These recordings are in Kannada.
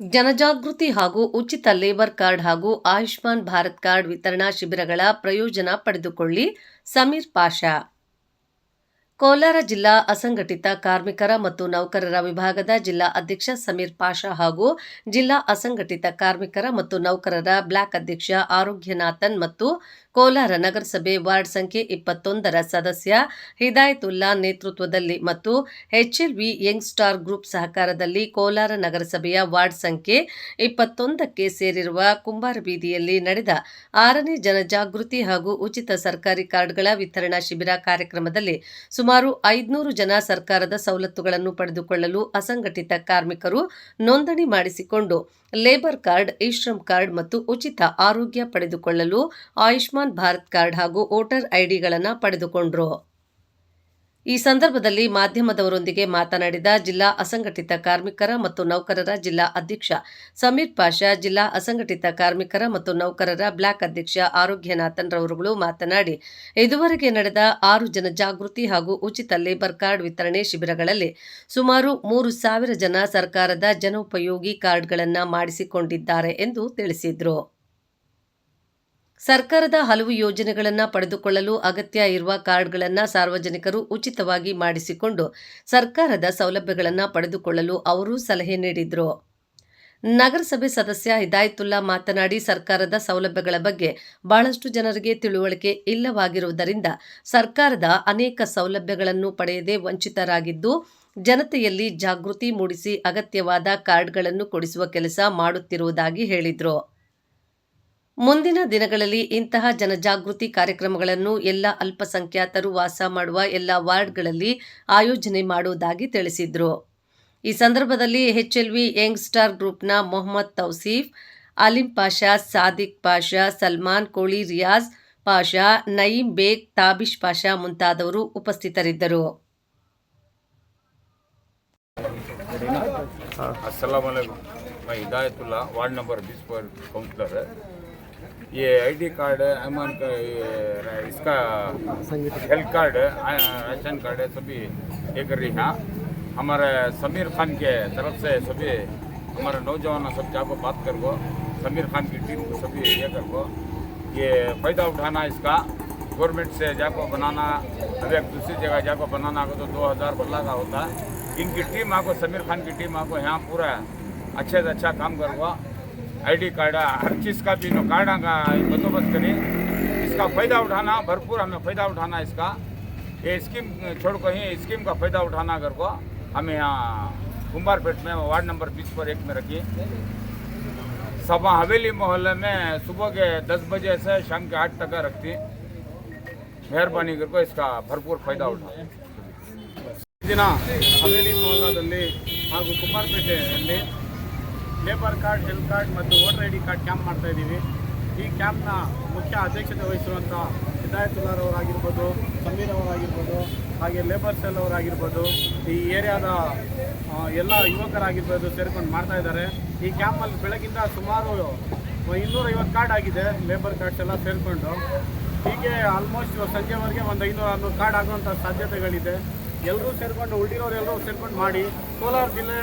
ಜನಜಾಗೃತಿ ಹಾಗೂ ಉಚಿತ ಲೇಬರ್ ಕಾರ್ಡ್ ಹಾಗೂ ಆಯುಷ್ಮಾನ್ ಭಾರತ್ ಕಾರ್ಡ್ ವಿತರಣಾ ಶಿಬಿರಗಳ ಪ್ರಯೋಜನ ಪಡೆದುಕೊಳ್ಳಿ. ಸಮೀರ್ ಪಾಷಾ ಕೋಲಾರ ಜಿಲ್ಲಾ ಅಸಂಘಟಿತ ಕಾರ್ಮಿಕರ ಮತ್ತು ನೌಕರರ ವಿಭಾಗದ ಜಿಲ್ಲಾ ಅಧ್ಯಕ್ಷ ಸಮೀರ್ ಪಾಷಾ ಹಾಗೂ ಜಿಲ್ಲಾ ಅಸಂಘಟಿತ ಕಾರ್ಮಿಕರ ಮತ್ತು ನೌಕರರ ಬ್ಲಾಕ್ ಅಧ್ಯಕ್ಷ ಆರೋಗ್ಯನಾಥನ್ ಮತ್ತು ಕೋಲಾರ ನಗರಸಭೆ ವಾರ್ಡ್ ಸಂಖ್ಯೆ ಇಪ್ಪತ್ತೊಂದರ ಸದಸ್ಯ ಹಿದಾಯತುಲ್ಲಾ ನೇತೃತ್ವದಲ್ಲಿ ಮತ್ತು ಎಚ್ಎಲ್ವಿ ಯಂಗ್ ಸ್ಟಾರ್ ಗ್ರೂಪ್ ಸಹಕಾರದಲ್ಲಿ ಕೋಲಾರ ನಗರಸಭೆಯ ವಾರ್ಡ್ ಸಂಖ್ಯೆ ಇಪ್ಪತ್ತೊಂದಕ್ಕೆ ಸೇರಿರುವ ಕುಂಬಾರ ಬೀದಿಯಲ್ಲಿ ನಡೆದ ಆರನೇ ಜನಜಾಗೃತಿ ಹಾಗೂ ಉಚಿತ ಸರ್ಕಾರಿ ಕಾರ್ಡ್ಗಳ ವಿತರಣಾ ಶಿಬಿರ ಕಾರ್ಯಕ್ರಮದಲ್ಲಿ ಸುಮಾರು ಐದುನೂರು ಜನ ಸರ್ಕಾರದ ಸವಲತ್ತುಗಳನ್ನು ಪಡೆದುಕೊಳ್ಳಲು ಅಸಂಘಟಿತ ಕಾರ್ಮಿಕರು ನೋಂದಣಿ ಮಾಡಿಸಿಕೊಂಡು ಲೇಬರ್ ಕಾರ್ಡ್ ಇಶ್ರಮ್ ಕಾರ್ಡ್ ಮತ್ತು ಉಚಿತ ಆರೋಗ್ಯ ಪಡೆದುಕೊಳ್ಳಲು ಆಯುಷ್ಮಾನ್ ಭಾರತ್ ಕಾರ್ಡ್ ಹಾಗೂ ವೋಟರ್ ಐಡಿಗಳನ್ನು ಪಡೆದುಕೊಂಡರು. ಈ ಸಂದರ್ಭದಲ್ಲಿ ಮಾಧ್ಯಮದವರೊಂದಿಗೆ ಮಾತನಾಡಿದ ಜಿಲ್ಲಾ ಅಸಂಘಟಿತ ಕಾರ್ಮಿಕರ ಮತ್ತು ನೌಕರರ ಜಿಲ್ಲಾ ಅಧ್ಯಕ್ಷ ಸಮೀರ್ ಪಾಷಾ, ಜಿಲ್ಲಾ ಅಸಂಘಟಿತ ಕಾರ್ಮಿಕರ ಮತ್ತು ನೌಕರರ ಬ್ಲಾಕ್ ಅಧ್ಯಕ್ಷ ಆರೋಗ್ಯನಾಥನ್ ರವರುಗಳು ಮಾತನಾಡಿ, ಇದುವರೆಗೆ ನಡೆದ ಆರು ಜನ ಜಾಗೃತಿ ಹಾಗೂ ಉಚಿತ ಲೇಬರ್ ಕಾರ್ಡ್ ವಿತರಣೆ ಶಿಬಿರಗಳಲ್ಲಿ ಸುಮಾರು ಮೂರು ಸಾವಿರ ಜನ ಸರ್ಕಾರದ ಜನೋಪಯೋಗಿ ಕಾರ್ಡ್ಗಳನ್ನು ಮಾಡಿಸಿಕೊಂಡಿದ್ದಾರೆ ಎಂದು ತಿಳಿಸಿದರು. ಸರ್ಕಾರದ ಹಲವು ಯೋಜನೆಗಳನ್ನು ಪಡೆದುಕೊಳ್ಳಲು ಅಗತ್ಯ ಇರುವ ಕಾರ್ಡ್ಗಳನ್ನು ಸಾರ್ವಜನಿಕರು ಉಚಿತವಾಗಿ ಮಾಡಿಸಿಕೊಂಡು ಸರ್ಕಾರದ ಸೌಲಭ್ಯಗಳನ್ನು ಪಡೆದುಕೊಳ್ಳಲು ಅವರು ಸಲಹೆ ನೀಡಿದರು. ನಗರಸಭೆ ಸದಸ್ಯ ಹಿದಾಯತುಲ್ಲಾ ಮಾತನಾಡಿ, ಸರ್ಕಾರದ ಸೌಲಭ್ಯಗಳ ಬಗ್ಗೆ ಬಹಳಷ್ಟು ಜನರಿಗೆ ತಿಳುವಳಿಕೆ ಇಲ್ಲವಾಗಿರುವುದರಿಂದ ಸರ್ಕಾರದ ಅನೇಕ ಸೌಲಭ್ಯಗಳನ್ನು ಪಡೆಯದೆ ವಂಚಿತರಾಗಿದ್ದು, ಜನತೆಯಲ್ಲಿ ಜಾಗೃತಿ ಮೂಡಿಸಿ ಅಗತ್ಯವಾದ ಕಾರ್ಡ್ಗಳನ್ನು ಕೊಡಿಸುವ ಕೆಲಸ ಮಾಡುತ್ತಿರುವುದಾಗಿ ಹೇಳಿದರು. ಮುಂದಿನ ದಿನಗಳಲ್ಲಿ ಇಂತಹ ಜನಜಾಗೃತಿ ಕಾರ್ಯಕ್ರಮಗಳನ್ನು ಎಲ್ಲ ಅಲ್ಪಸಂಖ್ಯಾತರು ವಾಸ ಮಾಡುವ ಎಲ್ಲ ವಾರ್ಡ್ಗಳಲ್ಲಿ ಆಯೋಜನೆ ಮಾಡುವುದಾಗಿ ತಿಳಿಸಿದರು. ಈ ಸಂದರ್ಭದಲ್ಲಿ ಎಚ್ಎಲ್ವಿ ಯಂಗ್ಸ್ಟಾರ್ ಗ್ರೂಪ್ನ ಮೊಹಮ್ಮದ್ ತೌಸೀಫ್, ಅಲಿಂ ಪಾಷಾ, ಸಾದಿಕ್ ಪಾಷಾ, ಸಲ್ಮಾನ್, ಕೋಳಿ ರಿಯಾಜ್ ಪಾಷಾ, ನಯೀಂ ಬೇಗ್ ತಾಬಿಶ್ ಪಾಷಾ ಮುಂತಾದವರು ಉಪಸ್ಥಿತರಿದ್ದರು. ಅಲೈಕುಮ್. Ward number councillor. ये आईडी कार्ड अमान का ये इसका हेल्थ कार्ड राशन कार्ड है सभी ये कर रही हैं हमारे समीर खान के तरफ़ से सभी, हमारे नौजवान सब जाको बात कर गो समीर खान की टीम को सभी ये कर गो ये फ़ायदा उठाना इसका। गवर्नमेंट से जाको बनाना अभी एक दूसरी जगह जाको बनाना को तो दो हज़ार बल्ला का होता। है इनकी टीम आपको समीर खान की टीम आपको यहाँ पूरा अच्छे से अच्छा काम करवा आईडी कार्ड हर चीज़ का भी नो कार्ड का बंदोबस्त करें इसका फ़ायदा उठाना भरपूर हमें फ़ायदा उठाना इसका ये स्कीम छोड़ को ही स्कीम का फ़ायदा उठाना कर को हमें यहाँ कुंभारपेट में वार्ड नंबर बीस पर एक में रखिए सभा हवेली मोहल्ले में सुबह के दस बजे से शाम के आठ तक रखती मेहरबानी कर को इसका भरपूर फ़ायदा उठाए ದಿನ ಹವೇಲಿ ಮೊಹಲ್ಲಾದಲ್ಲಿ ಹಾಗೂ ಕುಮಾರಪೇಟೆಯಲ್ಲಿ ಲೇಬರ್ ಕಾರ್ಡ್ ಹೆಲ್ತ್ ಕಾರ್ಡ್ ಮತ್ತು voter I D card camp ಮಾಡ್ತಾ ಇದ್ದೀವಿ. ಈ ಕ್ಯಾಂಪ್ನ ಮುಖ್ಯ ಅಧ್ಯಕ್ಷತೆ ವಹಿಸಿರುವಂಥ ಹಿದಾಯತುಲ್ಲಾರವರಾಗಿರ್ಬೋದು ಸಮೀರ್ ಅವರಾಗಿರ್ಬೋದು ಹಾಗೆ ಲೇಬರ್ ಸೆಲ್ ಅವರಾಗಿರ್ಬೋದು, ಈ ಏರಿಯಾದ ಎಲ್ಲ ಯುವಕರಾಗಿರ್ಬೋದು ಸೇರ್ಕೊಂಡು ಮಾಡ್ತಾ ಇದ್ದಾರೆ. ಈ ಕ್ಯಾಂಪಲ್ಲಿ ಬೆಳಗಿಂದ ಸುಮಾರು ಇನ್ನೂರೈವತ್ತು ಕಾರ್ಡ್ ಆಗಿದೆ ಲೇಬರ್ ಕಾರ್ಡ್ಸ್ ಎಲ್ಲ ಸೇರಿಕೊಂಡು. ಹೀಗೆ ಆಲ್ಮೋಸ್ಟ್ ಸಂಜೆವರೆಗೆ ಒಂದು ಐನೂರು ಆರುನೂರು ಕಾರ್ಡ್ ಆಗುವಂಥ ಸಾಧ್ಯತೆಗಳಿದೆ. ಎಲ್ಲರೂ ಸೇರ್ಕೊಂಡು, ಉಳಿದಿರೋರು ಎಲ್ಲರೂ ಸೇರ್ಕೊಂಡು ಮಾಡಿ, ಕೋಲಾರ ಜಿಲ್ಲೆ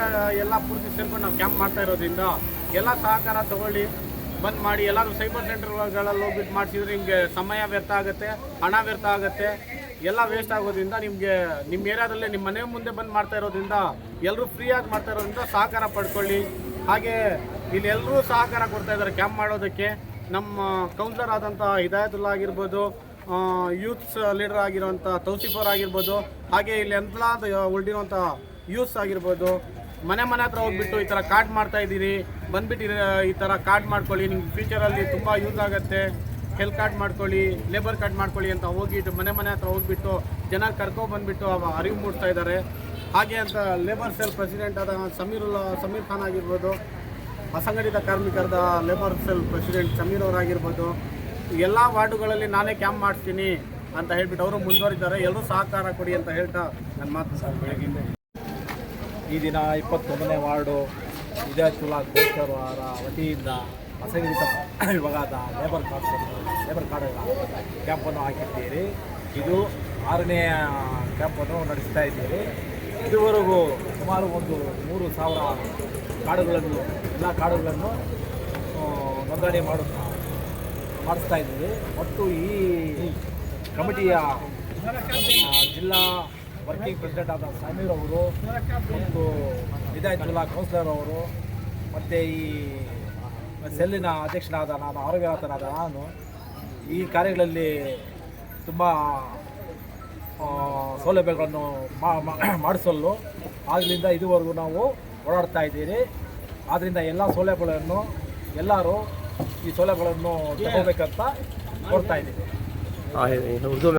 ಎಲ್ಲ ಪೂರ್ತಿ ಸೇರ್ಕೊಂಡು ನಾವು ಕ್ಯಾಂಪ್ ಮಾಡ್ತಾ ಇರೋದ್ರಿಂದ ಎಲ್ಲ ಸಹಕಾರ ತಗೊಳ್ಳಿ. ಬಂದ್ ಮಾಡಿ, ಎಲ್ಲರೂ ಸೈಬರ್ ಸೆಂಟರ್ಗಳಲ್ಲಿ ಹೋಗ್ಬಿಟ್ಟು ಮಾಡಿಸಿದ್ರೆ ನಿಮಗೆ ಸಮಯ ವ್ಯರ್ಥ ಆಗುತ್ತೆ, ಹಣ ವ್ಯರ್ಥ ಆಗುತ್ತೆ. ಎಲ್ಲ ವೇಸ್ಟ್ ಆಗೋದ್ರಿಂದ ನಿಮಗೆ ನಿಮ್ಮ ಏರಿಯಾದಲ್ಲೇ ನಿಮ್ಮ ಮನೆ ಮುಂದೆ ಬಂದು ಮಾಡ್ತಾ ಇರೋದ್ರಿಂದ ಎಲ್ಲರೂ ಫ್ರೀಯಾಗಿ ಮಾಡ್ತಾ ಇರೋದ್ರಿಂದ ಸಹಕಾರ ಪಡ್ಕೊಳ್ಳಿ. ಹಾಗೆ ಇಲ್ಲಿ ಎಲ್ಲರೂ ಸಹಕಾರ ಕೊಡ್ತಾ ಇದ್ದಾರೆ ಕ್ಯಾಂಪ್ ಮಾಡೋದಕ್ಕೆ. ನಮ್ಮ ಕೌನ್ಸಿಲರ್ ಆದಂಥ ಹಿದಾಯತುಲ್ಲಾ ಆಗಿರ್ಬೋದು ಯೂತ್ಸ್ ಲೀಡರ್ ಆಗಿರುವಂಥ ತೌಸಿಫರ್ ಆಗಿರ್ಬೋದು, ಹಾಗೆ ಇಲ್ಲಿ ಎಂತಲಾದ ಉಳಿದಿರುವಂಥ ಯೂತ್ಸ್ ಆಗಿರ್ಬೋದು, ಮನೆ ಮನೆ ಹತ್ರ ಹೋಗ್ಬಿಟ್ಟು ಈ ಥರ ಕಾರ್ಡ್ ಮಾಡ್ತಾ ಇದ್ದೀರಿ ಬಂದ್ಬಿಟ್ಟು ಈ- ಥರ ಕಾರ್ಡ್ ಮಾಡ್ಕೊಳ್ಳಿ, ನಿಮ್ಗೆ ಫ್ಯೂಚರಲ್ಲಿ ತುಂಬ ಯೂಸ್ ಆಗುತ್ತೆ ಹೆಲ್ತ್ ಕಾರ್ಡ್ ಮಾಡ್ಕೊಳ್ಳಿ ಲೇಬರ್ ಕಾರ್ಡ್ ಮಾಡ್ಕೊಳ್ಳಿ ಅಂತ ಹೋಗಿಟ್ಟು ಮನೆ ಮನೆ ಹತ್ರ ಹೋಗ್ಬಿಟ್ಟು ಜನ ಕರ್ಕೊ ಬಂದ್ಬಿಟ್ಟು ಅವ ಅರಿವು ಮೂಡಿಸ್ತಾ ಇದ್ದಾರೆ. ಹಾಗೆ ಅಂತ ಲೇಬರ್ ಸೆಲ್ ಪ್ರೆಸಿಡೆಂಟ್ ಆದ ಸಮೀರುಲ್ಲಾ ಸಮೀರ್ ಖಾನ್ ಆಗಿರ್ಬೋದು, ಅಸಂಘಟಿತ ಕಾರ್ಮಿಕರದ ಲೇಬರ್ ಸೆಲ್ ಪ್ರೆಸಿಡೆಂಟ್ ಸಮೀರ್ ಅವರಾಗಿರ್ಬೋದು ಎಲ್ಲ ವಾರ್ಡುಗಳಲ್ಲಿ ನಾನೇ ಕ್ಯಾಂಪ್ ಮಾಡ್ತೀನಿ ಅಂತ ಹೇಳ್ಬಿಟ್ಟು ಅವರು ಮುಂದುವರಿದ್ದಾರೆ. ಎಲ್ಲರೂ ಸಹಕಾರ ಕೊಡಿ ಅಂತ ಹೇಳ್ತಾ ನನ್ನ ಮಾತು ಸರ್. ಬೆಳಗಿಂದ ಈ ದಿನ ಇಪ್ಪತ್ತೊಂದನೇ ವಾರ್ಡು ವಿಜಯತುಲ್ಲಾ ಚುಲಾ ಅವರ ವತಿಯಿಂದ ಅಸಂಘಟಿತ ವಿಭಾಗದ ಲೇಬರ್ ಕಾರ್ಡ್ ಲೇಬರ್ ಕಾರ್ಡ್ ಕ್ಯಾಂಪನ್ನು ಹಾಕಿದ್ದೀರಿ. ಇದು ಆರನೇ ಕ್ಯಾಂಪನ್ನು ನಡೆಸ್ತಾ ಇದ್ದೀರಿ. ಇದುವರೆಗೂ ಸುಮಾರು ಒಂದು ಮೂರು ಸಾವಿರ ಕಾರ್ಡುಗಳನ್ನು ಎಲ್ಲ ಕಾರ್ಡುಗಳನ್ನು ಆ, ನೋಂದಣಿ ಮಾಡು ಮಾಡಿಸ್ತಾ ಇದ್ದೀವಿ. ಮತ್ತು ಈ ಕಮಿಟಿಯ ಜಿಲ್ಲಾ ವರ್ಕಿಂಗ್ ಪ್ರೆಸಿಡೆಂಟ್ ಆದ ಸಮೀರ್ ಅವರು ಮತ್ತು ಜಿಲ್ಲಾ ಕೌನ್ಸಿಲರ್ ಅವರು ಮತ್ತು ಈ ಸೆಲ್ಲಿನ ಅಧ್ಯಕ್ಷನಾದ ನಾನು ಆರೋಗ್ಯನಾಥನಾದ ನಾನು ಈ ಕಾರ್ಯಗಳಲ್ಲಿ ತುಂಬ ಸೌಲಭ್ಯಗಳನ್ನು ಮಾಡಿಸಲು ಆಗಲಿಂದ ಇದುವರೆಗೂ ನಾವು ಓಡಾಡ್ತಾ ಇದ್ದೀರಿ. ಆದ್ದರಿಂದ ಎಲ್ಲ ಸೌಲಭ್ಯಗಳನ್ನು ಎಲ್ಲರೂ ಈ ಸೌಲಭ್ಯಗಳನ್ನು ತಗೋಬೇಕಂತ ಕೋರ್ತಾ ಇದ್ದೀವಿ.